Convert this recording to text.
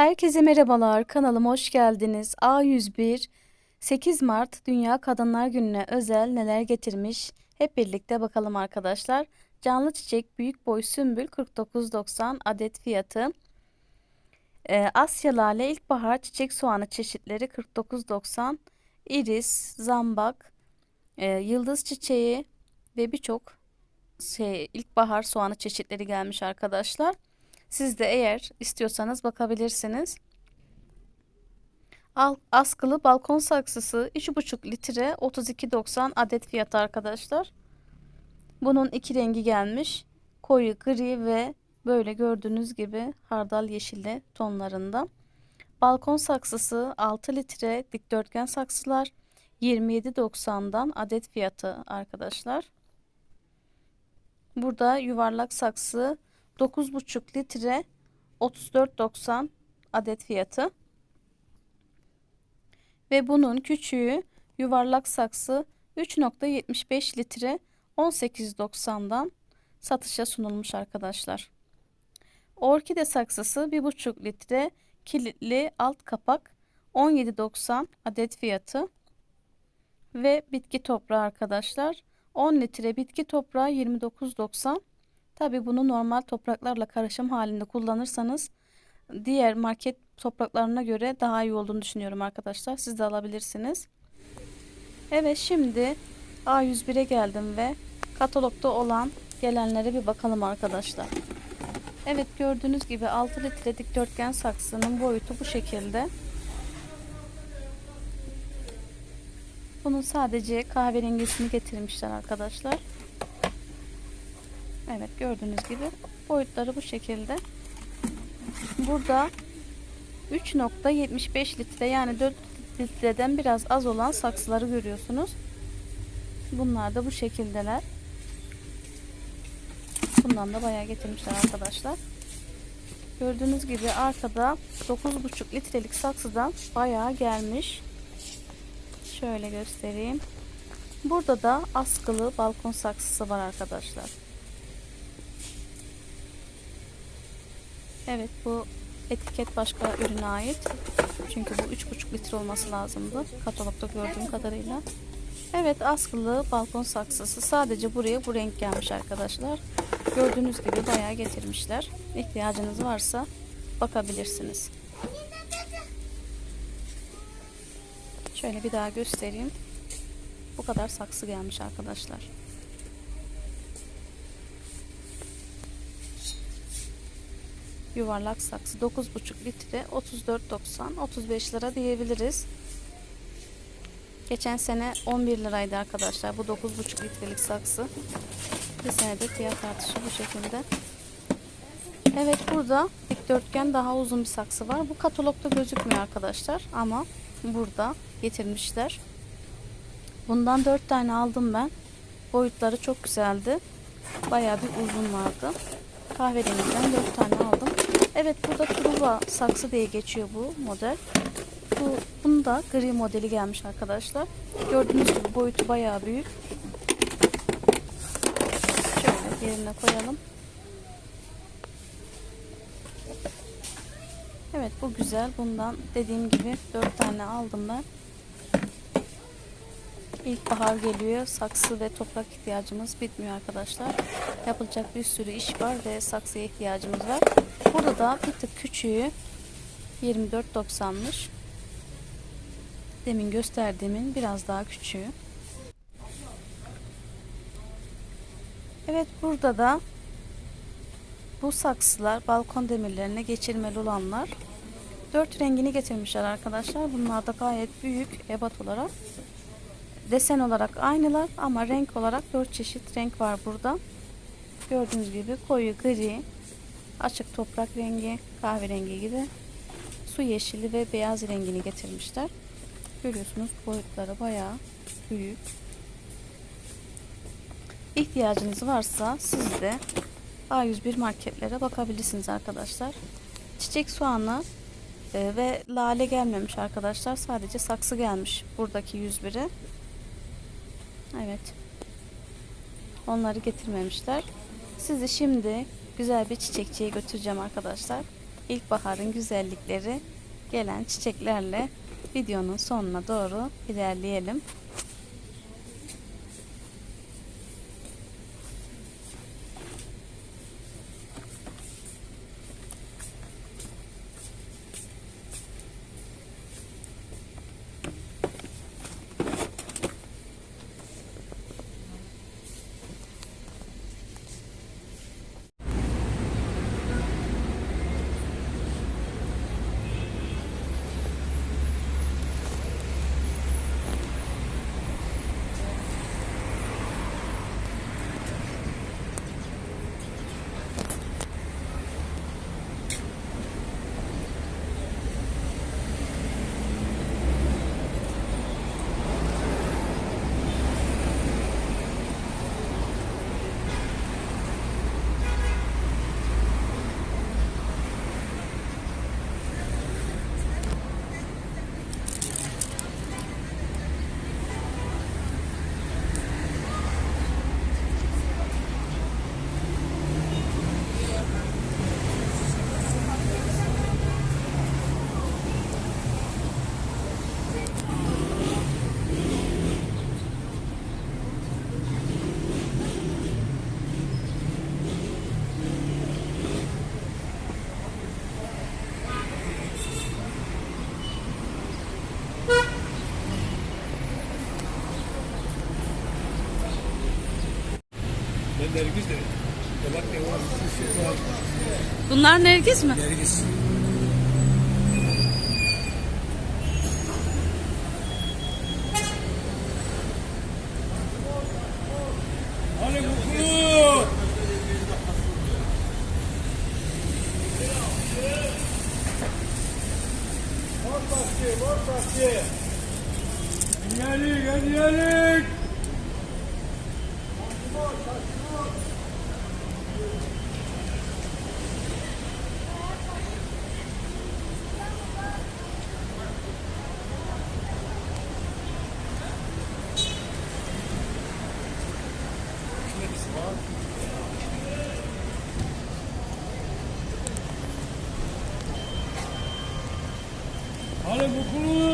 Herkese merhabalar. Kanalıma hoş geldiniz. A101 8 Mart Dünya Kadınlar Günü'ne özel neler getirmiş? Hep birlikte bakalım arkadaşlar. Canlı çiçek büyük boy sümbül 49.90 adet fiyatı. Ee, Asya lale ilkbahar çiçek soğanı çeşitleri 49.90. Iris, zambak, e, yıldız çiçeği ve birçok şey ilkbahar soğanı çeşitleri gelmiş arkadaşlar. Siz de eğer istiyorsanız bakabilirsiniz. Askılı balkon saksısı 3,5 litre 32.90 adet fiyatı arkadaşlar. Bunun iki rengi gelmiş. Koyu gri ve böyle gördüğünüz gibi hardal yeşili tonlarında. Balkon saksısı 6 litre dikdörtgen saksılar 27.90'dan adet fiyatı arkadaşlar. Burada yuvarlak saksı 9,5 litre 34.90 adet fiyatı. Ve bunun küçüğü yuvarlak saksı 3.75 litre 18.90'dan satışa sunulmuş arkadaşlar. Orkide saksısı 1,5 litre kilitli alt kapak 17.90 adet fiyatı. Ve bitki toprağı arkadaşlar 10 litre bitki toprağı 29.90 Tabi bunu normal topraklarla karışım halinde kullanırsanız diğer market topraklarına göre daha iyi olduğunu düşünüyorum arkadaşlar. Siz de alabilirsiniz. Evet şimdi A101'e geldim ve katalogda olan gelenlere bir bakalım arkadaşlar. Evet gördüğünüz gibi 6 litre dikdörtgen saksının boyutu bu şekilde. Bunun sadece kahverengisini getirmişler arkadaşlar. Evet gördüğünüz gibi boyutları bu şekilde. Burada 3.75 litre yani 4 litreden biraz az olan saksıları görüyorsunuz. Bunlar da bu şekildeler. Bundan da bayağı getirmişler arkadaşlar. Gördüğünüz gibi arkada 9.5 litrelik saksıdan bayağı gelmiş. Şöyle göstereyim. Burada da askılı balkon saksısı var arkadaşlar. Evet bu etiket başka ürüne ait. Çünkü bu 3,5 litre olması lazımdı. Katalogda gördüğüm kadarıyla. Evet askılı balkon saksısı. Sadece buraya bu renk gelmiş arkadaşlar. Gördüğünüz gibi bayağı getirmişler. İhtiyacınız varsa bakabilirsiniz. Şöyle bir daha göstereyim. Bu kadar saksı gelmiş arkadaşlar. Yuvarlak saksı 9,5 litre 34.90 35 lira diyebiliriz. Geçen sene 11 liraydı arkadaşlar bu 9,5 litrelik saksı. Bir senede fiyat artışı bu şekilde. Evet burada dikdörtgen daha uzun bir saksı var. Bu katalogda gözükmüyor arkadaşlar ama burada getirmişler. Bundan 4 tane aldım ben. Boyutları çok güzeldi. Bayağı bir uzun vardı. Kahverengiden 4 tane aldım. Evet burada Truva saksı diye geçiyor bu model. Bu, bunun da gri modeli gelmiş arkadaşlar. Gördüğünüz gibi boyutu bayağı büyük. Şöyle yerine koyalım. Evet bu güzel. Bundan dediğim gibi 4 tane aldım ben. İlkbahar geliyor. Saksı ve toprak ihtiyacımız bitmiyor arkadaşlar. Yapılacak bir sürü iş var ve saksıya ihtiyacımız var. Burada da bir tık küçüğü 24.90'mış. Demin gösterdiğimin biraz daha küçüğü. Evet burada da bu saksılar balkon demirlerine geçirmeli olanlar. Dört rengini getirmişler arkadaşlar. Bunlar da gayet büyük ebat olarak. Desen olarak aynılar ama renk olarak dört çeşit renk var burada. Gördüğünüz gibi koyu gri, açık toprak rengi, kahverengi gibi su yeşili ve beyaz rengini getirmişler. Görüyorsunuz boyutları bayağı büyük. İhtiyacınız varsa siz de A101 marketlere bakabilirsiniz arkadaşlar. Çiçek soğanı e, ve lale gelmemiş arkadaşlar. Sadece saksı gelmiş buradaki 101'e. Evet. Onları getirmemişler. Sizi şimdi güzel bir çiçekçiye götüreceğim arkadaşlar. İlkbaharın güzellikleri gelen çiçeklerle videonun sonuna doğru ilerleyelim. Ben Nergiz de. Ya bak ne var? Bunlar nergis mi? Nergiz. れ心